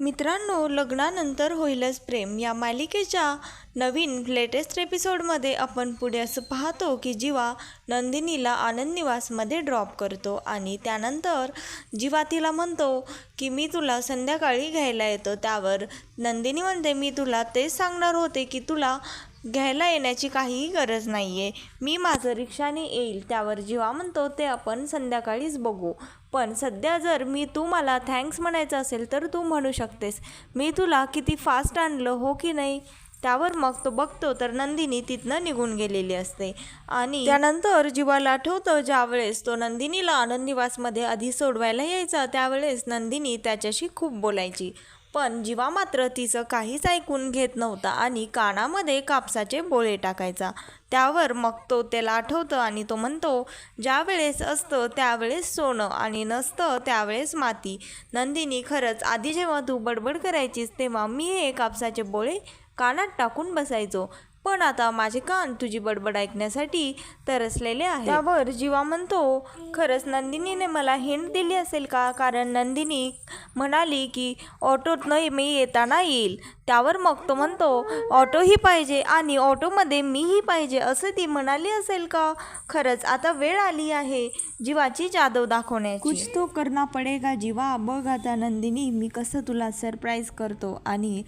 मित्रांनो लग्नानंतर होईलच प्रेम. या मालिकेच्या नवीन लेटेस्ट एपिसोडमध्ये आपण पुढे असं पाहतो की जीवा नंदिनीला आनंद निवासमध्ये ड्रॉप करतो आणि त्यानंतर जीवा तिला म्हणतो की मी तुला संध्याकाळी घ्यायला येतो. त्यावर नंदिनी म्हणते मी तुला तेच सांगणार होते की तुला घ्यायला येण्याची काहीही गरज नाही आहे मी माझं रिक्षाने येईल त्यावर जेव्हा म्हणतो ते आपण संध्याकाळीच बघू. पण सध्या जर मी तू मला थँक्स म्हणायचं असेल तर तू म्हणू शकतेस. मी तुला किती फास्ट आणलं हो की नाही? त्यावर मग तो बघतो तर नंदिनी तिथनं निघून गेलेली असते. आणि त्यानंतर जीवाला आठवतं ज्यावेळेस तो नंदिनीला आनंदीवासमध्ये आधी सोडवायला यायचा त्यावेळेस नंदिनी त्याच्याशी खूप बोलायची. पण जीवा मात्र तिचं काहीच ऐकून घेत नव्हता आणि कानामध्ये कापसाचे बोळे टाकायचा. त्यावर मग तो त्याला आठवतं आणि तो म्हणतो ज्या वेळेस असतं त्यावेळेस सोनं आणि नसतं त्यावेळेस माती. नंदिनी खरंच आधी जेव्हा तू बडबड करायचीस तेव्हा मी हे कापसाचे बोळे कानात टाकून बसायचो. पण आता माझे कान तुझी बडबड ऐकण्यासाठी तरसलेले आहे त्यावर जीवा म्हणतो खरंच नंदिनीने मला हिंट दिली असेल का? कारण नंदिनी म्हणाली की ऑटोत नाही मी येताना येईल. त्यावर मग तो म्हणतो ऑटोही पाहिजे आणि ऑटोमध्ये मीही पाहिजे असं ती म्हणाली असेल का? खरंच आता वेळ आली आहे जीवाची जादव दाखवण्याची. कुछ तो करना पडेगा जीवा. बघ आता नंदिनी मी कसं तुला सरप्राईज करतो आणि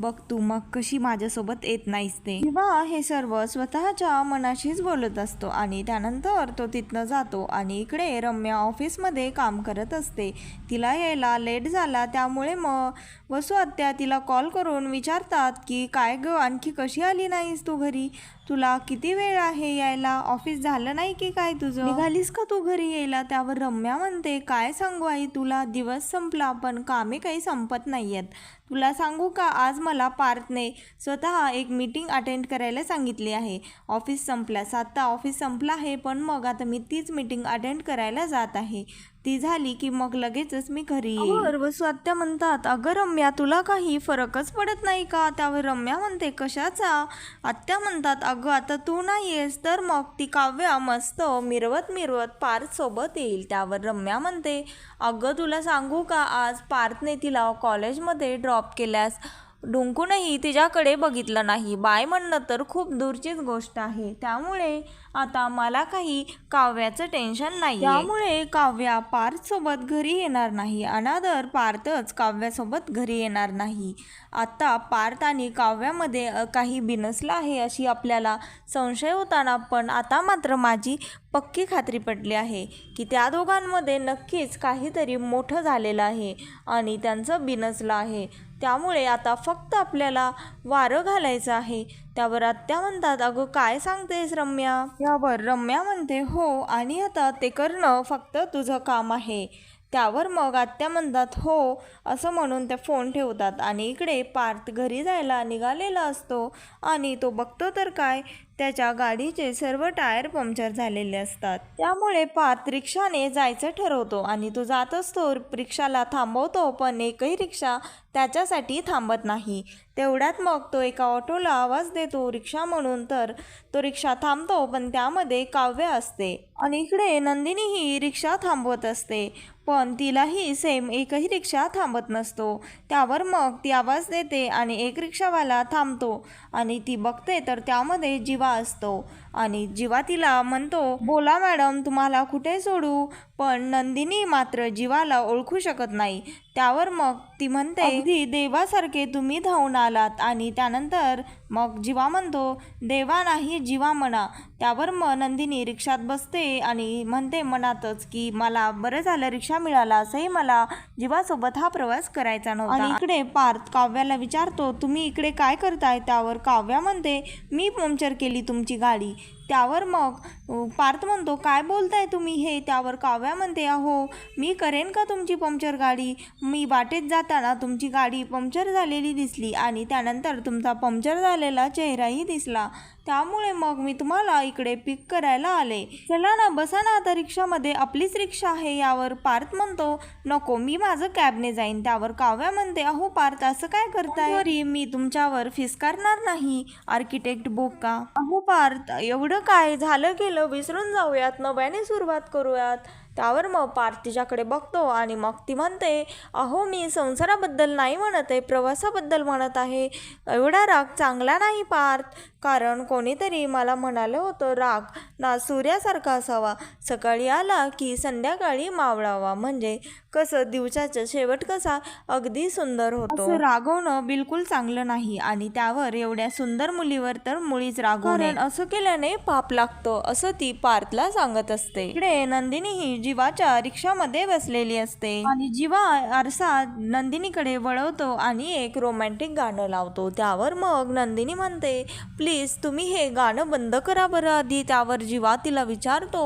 बघ तू मग कशी माझ्यासोबत येत नाहीस ते. किंवा हे सर्व स्वतःच्या मनाशीच बोलत असतो आणि त्यानंतर तो तिथनं जातो आणि इकडे रम्या ऑफिसमध्ये काम करत असते. तिला यायला लेट झाला त्यामुळे मग वसू आत्या तिला कॉल करून विचारतात की काय ग आणखी कशी आली नाहीस तू घरी? तुला किती वेळ आहे यायला? ऑफिस झालं नाही की काय तुझं? निघालीस का तू घरी यायला? त्यावर रम्या म्हणते. काय सांगू आई तुला दिवस संपला पण कामे काही संपत नाही आहेत तुला सांगू का? आज मला पार्थने स्वतः एक मीटिंग अटेंड करायला सांगितली आहे. ऑफिस संपल्यास आता ऑफिस संपला आहे पण मग आता मी तीच मीटिंग अटेंड करायला जात आहे. ती झाली की मग लगेचच मी घरी येईल. वसू आत्या म्हणतात अगं रम्या तुला काही फरकच पडत नाही का? त्यावर रम्या म्हणते कशाचा? आत्या म्हणतात अगं आता तू नाही आहेस तर मग ती काव्या मस्त मिरवत मिरवत पार्थ सोबत येईल. त्यावर रम्या म्हणते अगं तुला सांगू का आज पार्थने तिला कॉलेजमध्ये ड्रॉप केल्यास डुंकूनही तिच्याकडे बघितलं नाही. बाय म्हणणं तर खूप दूरचीच गोष्ट आहे. त्यामुळे आता मला काही काव्याचं टेन्शन नाही त्यामुळे काव्या पार्थसोबत घरी येणार नाही. अनादर पार्थच काव्यासोबत घरी येणार नाही. आत्ता पार्थ आणि काव्यामध्ये काही बिनसलं आहे अशी आपल्याला संशय होताना पण आता मात्र माझी पक्की खात्री पटली आहे की त्या दोघांमध्ये नक्कीच काहीतरी मोठं झालेलं आहे आणि त्यांचं बिनसलं आहे. त्यामुळे आता फक्त आपल्याला वारं घालायचं आहे. त्यावर आत्या म्हणतात अगं काय सांगतेस रम्या? यावर रम्या म्हणते हो आणि आता ते करणं फक्त तुझं काम आहे. त्यावर मग आत्या म्हणतात हो असं म्हणून ते फोन ठेवतात आणि इकडे पार्थ घरी जायला निघालेला असतो. आणि तो बघतो तर काय त्याच्या गाडीचे सर्व टायर पंक्चर झालेले असतात. त्यामुळे पार्थ रिक्षाने जायचं ठरवतो आणि तो जात असतो रिक्षाला थांबवतो पण एकही रिक्षा त्याच्यासाठी थांबत नाही. तेवढ्यात मग तो एका ऑटोला आवाज देतो रिक्षा म्हणून तर तो रिक्षा थांबतो पण त्यामध्ये काव्य असते. आणि इकडे नंदिनी ही रिक्षा थांबवत असते पण तिलाही सेम एकही रिक्षा थांबत नसतो. त्यावर मग ती आवाज देते आणि एक रिक्षावाला थांबतो आणि ती बघते तर त्यामध्ये जीवा असतो. आणि जीवा तिला म्हणतो बोला मॅडम तुम्हाला कुठे सोडू? पण नंदिनी मात्र जीवाला ओळखू शकत नाही. त्यावर मग ती म्हणते अगदी. देवासारखे तुम्ही धावून आलात आणि त्यानंतर मग जीवा म्हणतो देवा नाही जीवा म्हणा त्यावर मग नंदिनी रिक्षात बसते आणि म्हणते मनातच की मला बरं झालं रिक्षा मिळाला. असंही मला जीवासोबत हा प्रवास करायचा नव्हता. आणि इकडे पार्थ काव्याला विचारतो तुम्ही इकडे काय करताय? त्यावर काव्या म्हणते मी पंक्चर केली तुमची गाडी. त्यावर मग पार्थ म्हणतो काय बोलताय तुम्ही हे त्यावर काव्या म्हणते अहो? मी करेन का तुमची पंक्चर गाडी? मी वाटेत जाताना तुमची गाडी पंक्चर झालेली दिसली आणि त्यानंतर तुमचा पंक्चर झालेला चेहराही दिसला. त्यामुळे मग मी तुम्हाला इकडे पिक करायला आले. चला ना बसा ना आता रिक्षामध्ये. आपलीच रिक्षा आहे यावर. पार्थ म्हणतो नको मी माझं कॅबने जाईन. त्यावर काव्या म्हणते अहो पार्थ असं काय करताय? तरी मी तुमच्यावर फिसकारणार नाही. आर्किटेक्ट बोका. अहो पार्थ एवढं काय? झालं गेलं विसरून जाऊयात. नव्याने सुरुवात करूयात. त्यावर मग पार्थ तिच्याकडे बघतो आणि मग ती म्हणते अहो मी संसाराबद्दल नाही म्हणत आहे प्रवासाबद्दल म्हणत आहे. एवढा राग चांगला नाही पार्थ. कारण कोणीतरी मला म्हणालं होतं राग ना सूर्यासारखा असावा. सकाळी आला की संध्याकाळी मावळावा. म्हणजे कसं दिवसाचा शेवट कसा अगदी सुंदर होतो. रागवणं बिलकुल चांगलं नाही आणि त्यावर एवढ्या सुंदर मुलीवर तर मुळीच रागवू नये. असं केल्याने पाप लागतं असं ती पार्थला सांगत असते. इकडे नंदिनी ही जीवाच्या रिक्षामध्ये बसलेली असते. आणि जीवा आरसा नंदिनीकडे वळवतो आणि एक रोमॅन्टिक गाणं लावतो. त्यावर मग नंदिनी म्हणते प्लीज तुम्ही हे गाणं बंद करा बरं आधी त्यावर जीवा तिला विचारतो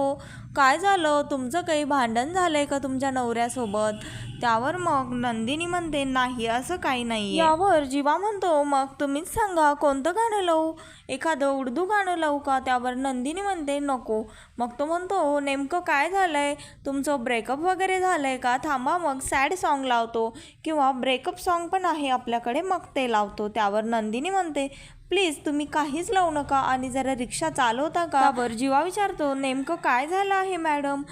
काय झालं? तुमचं काही भांडण झालंय का तुमच्या नवऱ्यासोबत? त्यावर मग नंदिनी म्हणते नाही असं काही नाही यावर जीवा म्हणतो मग तुम्हीच सांगा कोणतं गाणं लावू? एखादं उर्दू गाणं लावू का? त्यावर नंदिनी म्हणते नको. मग तो म्हणतो हो, नेमकं काय झालं आहे तुमचं ब्रेकअप वगैरे झालं आहे का? थांबा मग सॅड सॉन्ग लावतो. किंवा ब्रेकअप सॉन्ग पण आहे आपल्याकडे मग ते लावतो. त्यावर नंदिनी म्हणते प्लीज तुम्ही काहीच लावू नका आणि जरा रिक्षा चालवता का? बरं जीवा विचारतो नेमकं काय झालं आहे मॅडम?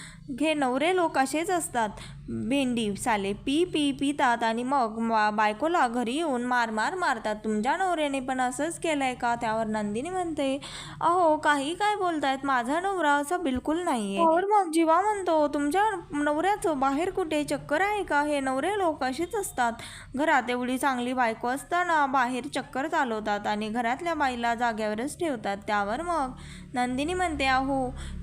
हे नवरे लोक असेच असतात. भेंडी साले पी पी पितात आणि मग बायकोला घरी येऊन मार मार मारतात. तुमच्या नवऱ्याने पण असंच केलंय का? त्यावर नंदिनी म्हणते अहो काही काय बोलतायत? माझा नवरा असा बिलकुल नाहीये. त्यावर मग? जीवा म्हणतो तुमच्या नवऱ्याचं बाहेर कुठे? चक्कर आहे का? हे नवरे लोक असेच असतात. घरात एवढी चांगली बायको असताना बाहेर चक्कर चालवतात आणि घरातल्या बाईला जाग्यावरच ठेवतात. त्यावर मग नंदिनी म्हणते अहो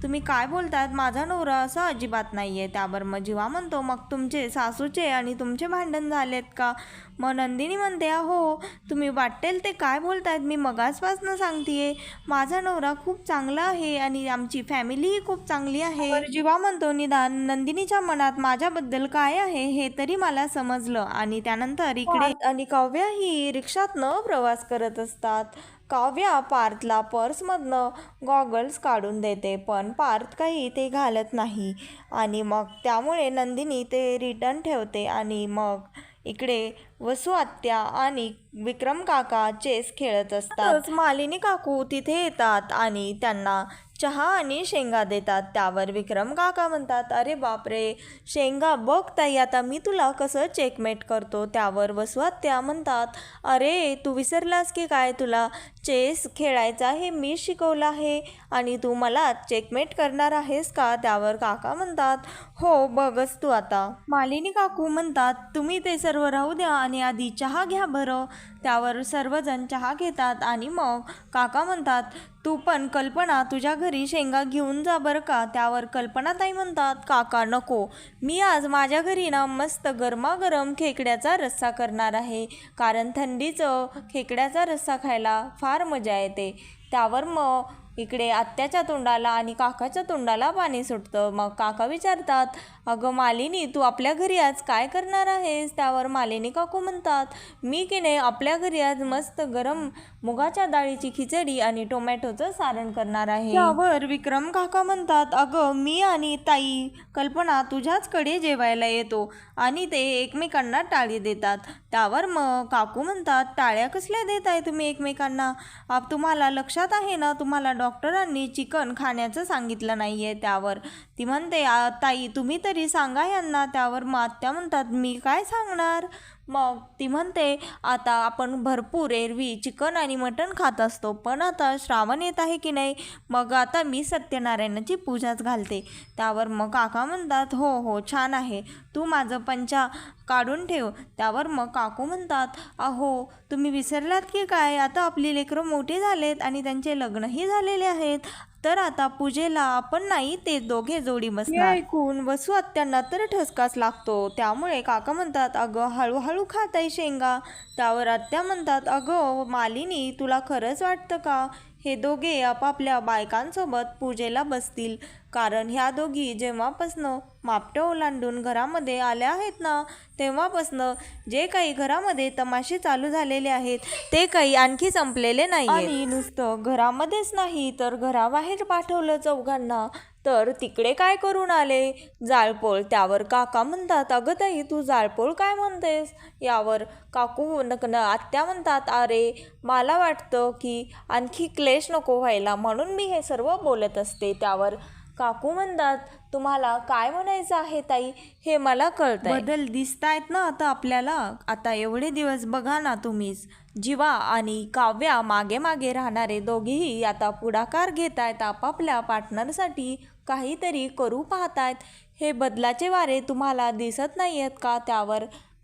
तुम्ही काय बोलतात? माझा नवरा असा अजिबात नाहीये. त्यावर मग जीवा म्हणतो मग तुमचे सासूचे आणि तुमचे भांडण झालेत का? मग नंदिनी म्हणते अहो तुम्ही वाटेल ते काय बोलतायत मी मगासपासनं सांगतेय माझा नवरा खूप चांगला आहे आणि आमची फॅमिलीही खूप चांगली आहे. जीवा म्हणतो निदान नंदिनीच्या मनात माझ्याबद्दल काय आहे हे तरी मला समजलं. आणि त्यानंतर इकडे आणि काव्या ही रिक्षातनं प्रवास करत असतात. काव्या पार्थला पर्समधनं गॉगल्स काढून देते पण पार्थ काही ते घालत नाही. आणि मग त्यामुळे नंदिनी ते रिटर्न ठेवते आणि मग इकडे वसुआत्या आणि विक्रम काका चेस खेळत असतात. मालिनी काकू तिथे येतात आणि त्यांना चहा आणि शेंगा देतात. त्यावर विक्रम काका म्हणतात अरे बापरे शेंगा बघ ताई आता मी तुला कसं चेकमेट करतो? त्यावर वसुआत्या म्हणतात अरे तू विसरलास की काय? तुला चेस खेळायचा हे मी शिकवलं आहे आणि तू मला चेकमेट करणार आहेस का? त्यावर काका म्हणतात हो बघच तू आता. मालिनी काकू म्हणतात तुम्ही ते सर्व राहू द्या आणि आधी चहा घ्या बरं. त्यावर सर्वजण चहा घेतात आणि मग काका म्हणतात तू पण कल्पना तुझ्या घरी शेंगा घेऊन जा बरं का. त्यावर कल्पनाताई म्हणतात काका नको. मी आज माझ्या घरी ना मस्त गरमागरम खेकड्याचा रस्सा करणार आहे. कारण थंडीचं खेकड्याचा रस्सा खायला फार मजा येते. त्यावर मग इकडे आत्याच्या तोंडाला आणि काकाच्या तोंडाला पाणी सुटतं. मग काका विचारतात अगं मालिनी तू आपल्या घरी आज काय करणार आहेस? त्यावर मालिनी काकू म्हणतात मी की नाही आपल्या घरी आज मस्त गरम मुगाच्या डाळीची खिचडी आणि टोमॅटोचं सारण करणार आहे. त्यावर विक्रम काका म्हणतात अगं मी आणि ताई कल्पना तुझ्याचकडे जेवायला येतो आणि ते एकमेकांना टाळी देतात. त्यावर मग काकू म्हणतात टाळ्या कसल्या देत आहे तुम्ही एकमेकांना? आप तुम्हाला लक्षात आहे ना तुम्हाला डॉ डॉक्टरांनी चिकन खाण्याचं सांगितलं नाही आहे त्यावर. ती म्हणते "आ, ताई तुम्ही तरी सांगा यांना त्यावर मग आत्या म्हणतात मी काय सांगणार? मग ती म्हणते आता आपण भरपूर एरवी चिकन आणि मटण खात असतो पण आता श्रावण येत आहे की नाही? मग आता मी सत्यनारायणाची पूजाच घालते. त्यावर मग काका म्हणतात हो हो छान आहे. तू माझं पंचा काढून ठेव. त्यावर मग काकू म्हणतात अहो तुम्ही विसरलात की काय? आता आपली लेकरं मोठी झालेत आणि त्यांचे लग्नही झालेले आहेत. तर आता पूजेला आपण नाही ते दोघे जोडी बसणार. ऐकून वसू आत्यांना तर ठसकाच लागतो. त्यामुळे काका म्हणतात अगं हळूहळू खाताय शेंगा. त्यावर आत्या म्हणतात अगं मालिनी तुला खरंच वाटतं का? हे दोघे आपापल्या बायकांसोबत पूजेला बसतील. कारण ह्या दोघी जेव्हापासनं मापटं ओलांडून घरामध्ये आल्या आहेत ना तेव्हापासनं जे काही घरामध्ये तमाशे चालू झालेले आहेत ते काही आणखी संपलेले नाही आणि नुसतं घरामध्येच नाही तर घराबाहेर पाठवलं चौघांना तर तिकडे काय करून आले? जाळपोळ त्यावर काका म्हणतात अगं ताई तू जाळपोळ काय म्हणतेस? यावर काकू नकन आत्या म्हणतात अरे मला वाटतं की आणखी क्लेश नको व्हायला म्हणून मी हे सर्व बोलत असते. त्यावर काकू म्हणतात तुम्हाला काय म्हणायचं आहे ताई? हे मला कळतंय. बदल दिसतायत ना आता आपल्याला? आता एवढे दिवस बघा ना तुम्हीच. जीवा आणि काव्या मागे मागे राहणारे दोघेही आता पुढाकार घेत आहेत आपापल्या पार्टनरसाठी काहीतरी करू पाहतायत. हे बदलाचे वारे तुम्हाला दिसत नाही आहेत का? त्यावर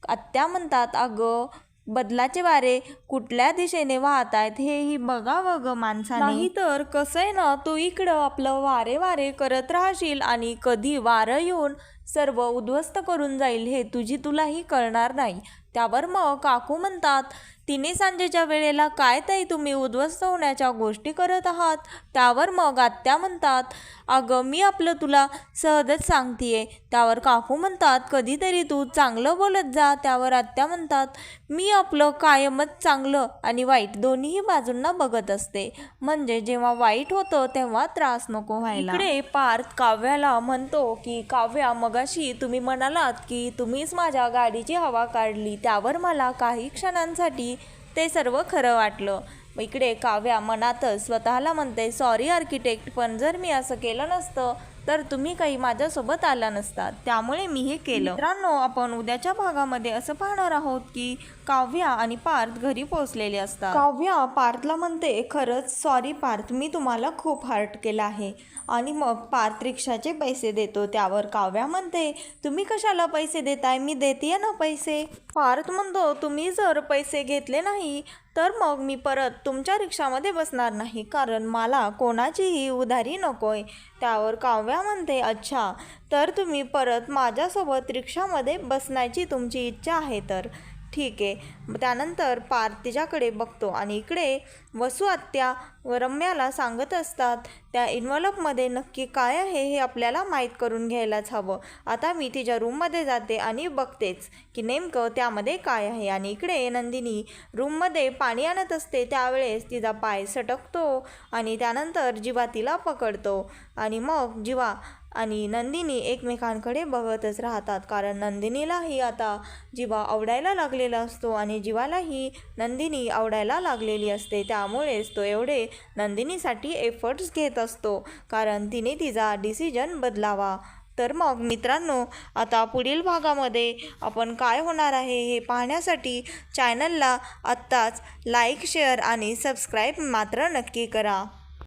आत्या म्हणतात अगं बदलाचे वारे कुठल्या दिशेने वाहत आहेत हेही बघावं ग माणसाने. नाही तर कसं आहे ना तू इकडं आपलं वारे वारे करत राहशील आणि कधी वारं येऊन सर्व उद्ध्वस्त करून जाईल हे तुझी तुलाही कळणार नाही. त्यावर मग काकू म्हणतात तिने सांजेच्या वेळेला काय ताई तुम्ही उद्ध्वस्त होण्याच्या गोष्टी करत आहात? त्यावर मग आत्या म्हणतात अगं मी आपलं तुला सहजच सांगतीये. त्यावर काकू म्हणतात कधीतरी तू चांगलं बोलत जा. त्यावर आत्या म्हणतात मी आपलं कायमच चांगलं आणि वाईट दोन्हीही बाजूंना बघत असते. म्हणजे जेव्हा वाईट होतं तेव्हा त्रास नको व्हायला. इकडे पार्थ काव्याला म्हणतो की काव्या मगाशी तुम्ही म्हणालात की तुम्हीच माझ्या गाडीची हवा काढली. त्यावर मला काही क्षणांसाठी ते सर्व खरं वाटलं. इकडे काव्या मनातच स्वतःला म्हणते सॉरी आर्किटेक्ट पण जर मी असं केलं नसतं तर तुम्ही काही माझ्यासोबत आला नसतात त्यामुळे मी हे केलं. मित्रांनो आपण उद्याच्या भागामध्ये असं पाहणार आहोत की काव्या आणि पार्थ घरी पोहोचलेले असतात. काव्या पार्थला म्हणते खरंच सॉरी पार्थ मी तुम्हाला खूप हर्ट केलं आहे. आणि मग पार्थ रिक्षाचे पैसे देतो त्यावर काव्या म्हणते तुम्ही कशाला पैसे देताय? मी देते ना पैसे. पार्थ म्हणतो तुम्ही जर पैसे घेतले नाही तर मग मी परत तुमच्या रिक्षामध्ये बसणार नाही कारण मला कोणाचीही उधारी नकोय. त्यावर काव्या म्हणते अच्छा तर तुम्ही परत माझ्यासोबत रिक्षामध्ये बसण्याची तुमची इच्छा आहे तर. ठीक आहे. त्यानंतर पार्थ तिच्याकडे बघतो आणि इकडे वसू आत्या व रम्याला सांगत असतात त्या इन्व्हॉलपमध्ये नक्की काय आहे हे आपल्याला माहीत करून घ्यायलाच हवं. आता मी तिच्या रूममध्ये जाते आणि बघतेच की नेमकं त्यामध्ये काय आहे. आणि इकडे नंदिनी रूममध्ये पाणी आणत असते त्यावेळेस तिचा पाय सटकतो आणि त्यानंतर जिवा तिला पकडतो. आणि मग जिवा आणि नंदिनी एकमेकांकडे बघतच राहतात. कारण नंदिनीलाही आता जिवा आवडायला लागलेला असतो आणि जिवालाही नंदिनी आवडायला लागलेली असते. त्यामुळेच तो एवढे नंदिनीसाठी एफर्ट्स घेत असतो. कारण तिने तिचा डिसिजन बदलावा. तर मग मित्रांनो आता पुढील भागामध्ये आपण काय होणार आहे हे पाहण्यासाठी चॅनलला आत्ताच लाईक शेअर आणि सबस्क्राईब मात्र नक्की करा.